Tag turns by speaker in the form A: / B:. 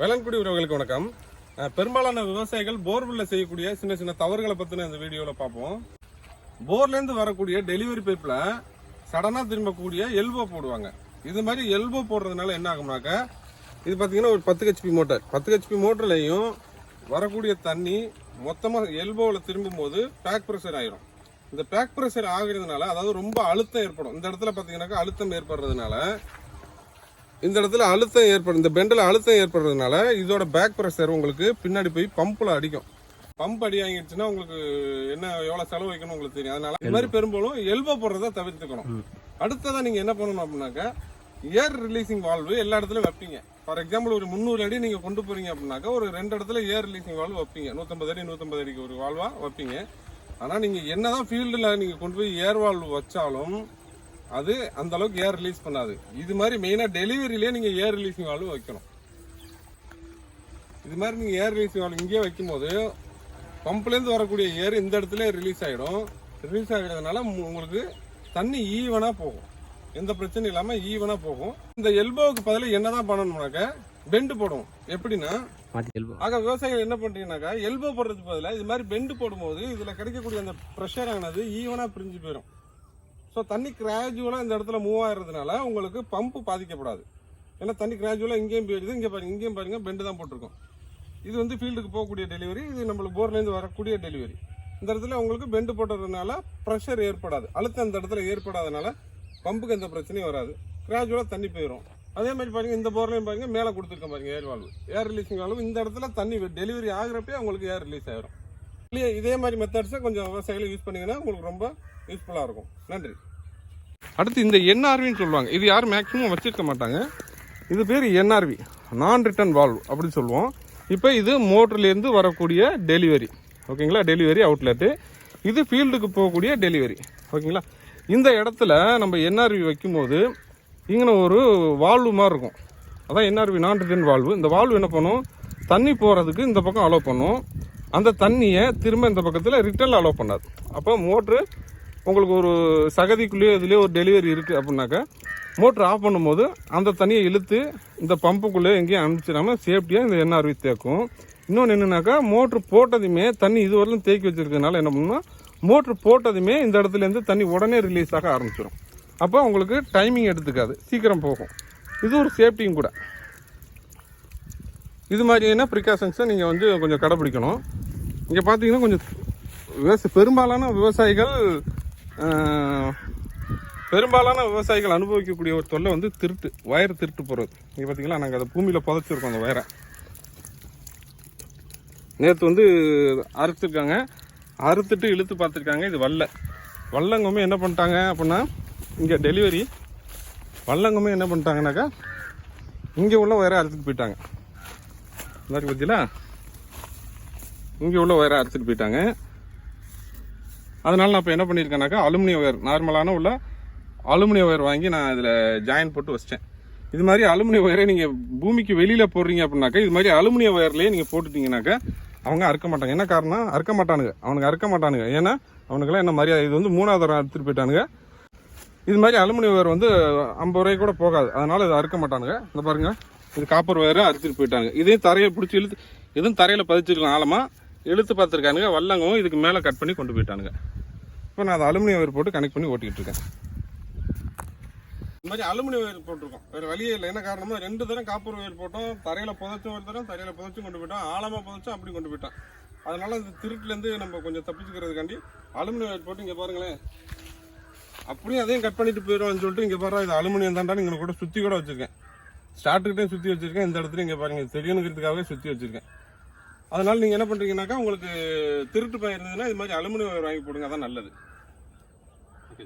A: வேளாண்குடி உறவுகளுக்கு வணக்கம். பெரும்பாலான விவசாயிகள் போர்வெல்ல செய்யக்கூடிய சின்ன சின்ன தவறுகளை பற்றின இந்த வீடியோவில் பார்ப்போம். போர்லேருந்து வரக்கூடிய டெலிவரி பைப்பில் சடனாக திரும்பக்கூடிய எல்போ போடுவாங்க. இது மாதிரி எல்போ போடுறதுனால என்ன ஆகும்னாக்க இது பார்த்தீங்கன்னா ஒரு பத்து ஹெச்பி மோட்டர் பத்து ஹெச்பி மோட்டர்லையும் வரக்கூடிய தண்ணி மொத்தமாக எல்போவில் திரும்பும்போது பேக் ப்ரெஷர் ஆயிரும். இந்த பேக் ப்ரெஷர் ஆகுறதுனால அதாவது ரொம்ப அழுத்தம் ஏற்படும். இந்த இடத்துல பார்த்தீங்கன்னாக்கா அழுத்தம் ஏற்படுறதுனால இந்த இடத்துல அழுத்தம் ஏற்படும் இந்த பெண்டில் அழுத்தம் ஏற்படுறதுனால இதோட பேக் ப்ரெஷர் உங்களுக்கு பின்னாடி போய் பம்பில் அடிக்கும். பம்ப் அடி வாங்கிடுச்சுன்னா உங்களுக்கு என்ன எவ்வளோ செலவு வைக்கணும் உங்களுக்கு தெரியும். அதனால இது மாதிரி பெரும்பாலும் எல்போ போடுறத தவிர்த்துக்கணும். அடுத்ததான் நீங்கள் என்ன பண்ணணும் அப்படின்னாக்கா ஏர் ரிலீசிங் வால்வு எல்லா இடத்துலையும் வைப்பீங்க. ஃபார் எக்ஸாம்பிள் ஒரு முந்நூறு அடி நீங்கள் கொண்டு போறீங்க அப்படின்னாக்கா ஒரு ரெண்டு இடத்துல ஏர் ரிலீசிங் வால்வு வைப்பீங்க. நூற்றம்பது அடி நூற்றம்பது அடிக்கு ஒரு வால்வா வைப்பீங்க. ஆனால் நீங்கள் என்னதான் ஃபீல்டில் நீங்கள் கொண்டு போய் ஏர் வால்வு வச்சாலும் அது அந்த அளவுக்கு ஏர் ரிலீஸ் பண்ணாது. இது மாதிரி மெயினா டெலிவரியிலே நீங்க ஏர் ரிலீசிங் வால்வு வைக்கணும். இது மாதிரி நீங்க ஏர் ரிலீசிங் வால்வு இங்கேயே வைக்கும்போது பம்ப்ல இருந்து வரக்கூடிய ஏர் இந்த இடத்துல ரிலீஸ் ஆயிடும். ரிலீஸ் ஆகிறதுனால உங்க- உங்களுக்கு தண்ணி ஈவனா போகும். எந்த பிரச்சனையும் இல்லாம ஈவனா போகும். இந்த எல்போவுக்கு பதிலா என்னதான் பண்ணணும்னாக்க பெண்டு போடுவோம். எப்படின்னா ஆக விவசாயிகள் என்ன பண்றீங்கன்னாக்கா எல்போ போடுறதுக்கு பதிலா இது மாதிரி பெண்டு போடும்போது இதுல கிடைக்கக்கூடிய அந்த ப்ரெஷர் ஆனது ஈவனா பிரிஞ்சு போயிடும் ஸோ தண்ணி கிராஜுவலாக இந்த இடத்துல மூவ் ஆகிறதுனால உங்களுக்கு பம்பு பாதிக்கப்படாது. ஏன்னா தண்ணி கிராஜுவலாக இங்கேயும் போயிடுது. இங்கே பாருங்க இங்கேயும் பாருங்க பெண்டு தான் போட்டிருக்கோம். இது வந்து ஃபீல்டுக்கு போகக்கூடிய டெலிவரி இது நம்மளுக்கு போர்லேருந்து வரக்கூடிய டெலிவரி இந்த இடத்துல உங்களுக்கு பெண்டு போட்டுறதுனால ப்ரெஷர் ஏற்படாது. அழுத்தம் இந்த இடத்துல ஏற்படாதனால பம்புக்கு எந்த பிரச்சனையும் வராது. கிராஜுவலாக தண்ணி போயிடும் அதே மாதிரி பாருங்க இந்த போர்லையும் பாருங்க மேலே கொடுத்துருக்கேன் பாருங்க air valve air releasing valve இந்த இடத்துல தண்ணி டெலிவரி ஆகிறப்பே உங்களுக்கு ஏர் ரிலீஸ் ஆகிடும் இதே மாதிரி மெத்தட்ஸை கொஞ்சம் விவசாயிகள் யூஸ் பண்ணிங்கன்னா உங்களுக்கு ரொம்ப யூஸ்ஃபுல்லாக இருக்கும். நன்றி. அடுத்து இந்த என்ஆர்வின்னு சொல்லுவாங்க. இது யாரும் மேக்ஸிமம் வச்சுருக்க மாட்டாங்க. இது பேர் என்ஆர்வி நான் ரிட்டர்ன் வால்வ் அப்படின்னு சொல்லுவோம். இப்போ இது மோட்டர்லேருந்து வரக்கூடிய டெலிவரி ஓகேங்களா? டெலிவரி அவுட்லெட்டு இது ஃபீல்டுக்கு போகக்கூடிய டெலிவரி ஓகேங்களா? இந்த இடத்துல நம்ம என்ஆர்வி வைக்கும்போது இங்கே ஒரு வால்வு மாதிரி இருக்கும். அதான் என்ஆர்வி நான் ரிட்டர்ன் வால்வு இந்த வால்வு என்ன பண்ணும்? தண்ணி போகிறதுக்கு இந்த பக்கம் அலோவ் பண்ணும். அந்த தண்ணியை திரும்ப இந்த பக்கத்தில் ரிட்டர்ன் அலோவ் பண்ணாது அப்போ மோட்ரு உங்களுக்கு ஒரு சகதிக்குள்ளேயோ இதுலேயோ ஒரு டெலிவரி இருக்குது அப்படின்னாக்கா மோட்ரு ஆஃப் பண்ணும்போது அந்த தண்ணியை இழுத்து இந்த பம்புக்குள்ளே எங்கேயும் அனுப்பிச்சிடாம சேஃப்டியாக இந்த என்ஆர்வி தேக்கும். இன்னொன்று என்னென்னாக்கா மோட்ரு போட்டதுமே தண்ணி இதுவரையிலும் தேக்கி வச்சுருக்கனால என்ன பண்ணணும்னா மோட்ரு போட்டதுமே இந்த இடத்துல இருந்து தண்ணி உடனே ரிலீஸ் ஆக ஆரம்பிச்சிடும் அப்போ உங்களுக்கு டைமிங் எடுத்துக்காது. சீக்கிரம் போகும். இது ஒரு சேஃப்டியும் கூட. இது மாதிரியான ப்ரிகாஷன்ஸை நீங்கள் வந்து கொஞ்சம் கடைப்பிடிக்கணும் இங்கே பார்த்தீங்கன்னா கொஞ்சம் விவசாய பெரும்பாலான விவசாயிகள் பெரும்பாலான விவசாயிகள் அனுபவிக்கக்கூடிய ஒரு தொல்லை வந்து திருட்டு வயர் திருட்டு போகிறது இங்கே பார்த்தீங்களா நாங்கள் அதை பூமியில் புதைச்சிருக்கோம் அந்த வயரை. நேற்று வந்து அறுத்துருக்காங்க. அறுத்துட்டு இழுத்து பார்த்துருக்காங்க இது வல்ல. வல்லங்கமே என்ன பண்ணிட்டாங்க அப்படின்னா இங்கே டெலிவரி. வல்லங்கமே என்ன பண்ணிட்டாங்கனாக்கா இங்கே உள்ள வயரை அறுத்துட்டு போயிட்டாங்க. இந்த மாதிரி பார்த்தீங்களா இங்கே உள்ள ஒயரை அறுத்துட்டு போயிட்டாங்க. அதனால் நான் இப்போ என்ன பண்ணியிருக்கேனாக்கா அலுமினிய ஒயர் நார்மலான உள்ள அலுமினிய ஒயர் வாங்கி நான் இதில் ஜாயின் போட்டு வச்சிட்டேன். இது மாதிரி அலுமினிய ஒயரை நீங்கள் பூமிக்கு வெளியில் போடுறீங்க அப்படின்னாக்கா இது மாதிரி அலுமினிய ஒயர்லேயே நீங்கள் போட்டுட்டீங்கனாக்கா அவங்க அறுக்க மாட்டாங்க. என்ன காரணம் அறுக்க மாட்டானுங்க. அவனுக்கு அறுக்க மாட்டானுங்க. ஏன்னா அவனுக்கெல்லாம் என்ன மரியாதை இது வந்து மூணாவது தரம் எடுத்துட்டு போயிட்டானுங்க. இது மாதிரி அலுமினிய ஒயர் வந்து ஐம்பது ரூபாய்க்கு கூட போகாது. அதனால் இதை அறுக்க மாட்டானுங்க. இந்த பாருங்கள் இது காப்பர் ஒயரை அறுத்துட்டு போயிட்டாங்க இதையும் தரையை பிடிச்சி இழுத்து இதுவும் தரையில் பதிச்சிருக்கலாம் ஆழமாக இழுத்து பார்த்துருக்கானுங்க வல்லங்கவும் இதுக்கு மேலே கட் பண்ணி கொண்டு போயிட்டானுங்க. இப்போ நான் அதை அலுமினியம் ஒயர் போட்டு கனெக்ட் பண்ணி ஓட்டிக்கிட்டு இருக்கேன். இந்த மாதிரி அலுமினியம் ஒயர் போட்டிருக்கோம். வேறு வழியே இல்லை. என்ன காரணமாக ரெண்டு தரம் காப்பர் ஒயர் போட்டோம். தரையில் புதைச்சும் ஒரு தரம் தரையில் புதைச்சும் கொண்டு போயிட்டோம். ஆழமாக புதைச்சும் அப்படி கொண்டு போயிட்டோம். அதனால இந்த திருட்டுலேருந்து நம்ம கொஞ்சம் தப்பிச்சுக்கிறதுக்காண்டி அலுமினியம் ஒயர் போட்டு இங்கே பாருங்களேன். அப்படியே அதையும் கட் பண்ணிட்டு போயிடுவான்னு சொல்லிட்டு இங்கே பாரு இது அலுமினியம் தாண்டான்னு இங்க கூட சுற்றி கூட வச்சுருக்கேன். ஸ்டார்ட்டுக்கிட்டே சுற்றி வச்சுருக்கேன். இந்த இடத்துல இங்கே பாருங்க இது தெரியணுங்கிறதுக்காகவே சுற்றி வச்சுருக்கேன். அதனால நீங்க என்ன பண்றீங்கன்னாக்கா உங்களுக்கு திருட்டு பயிர் இருந்ததுன்னா இது மாதிரி அலுமினியம் வாங்கி போடுங்க அதான் நல்லது. ஓகே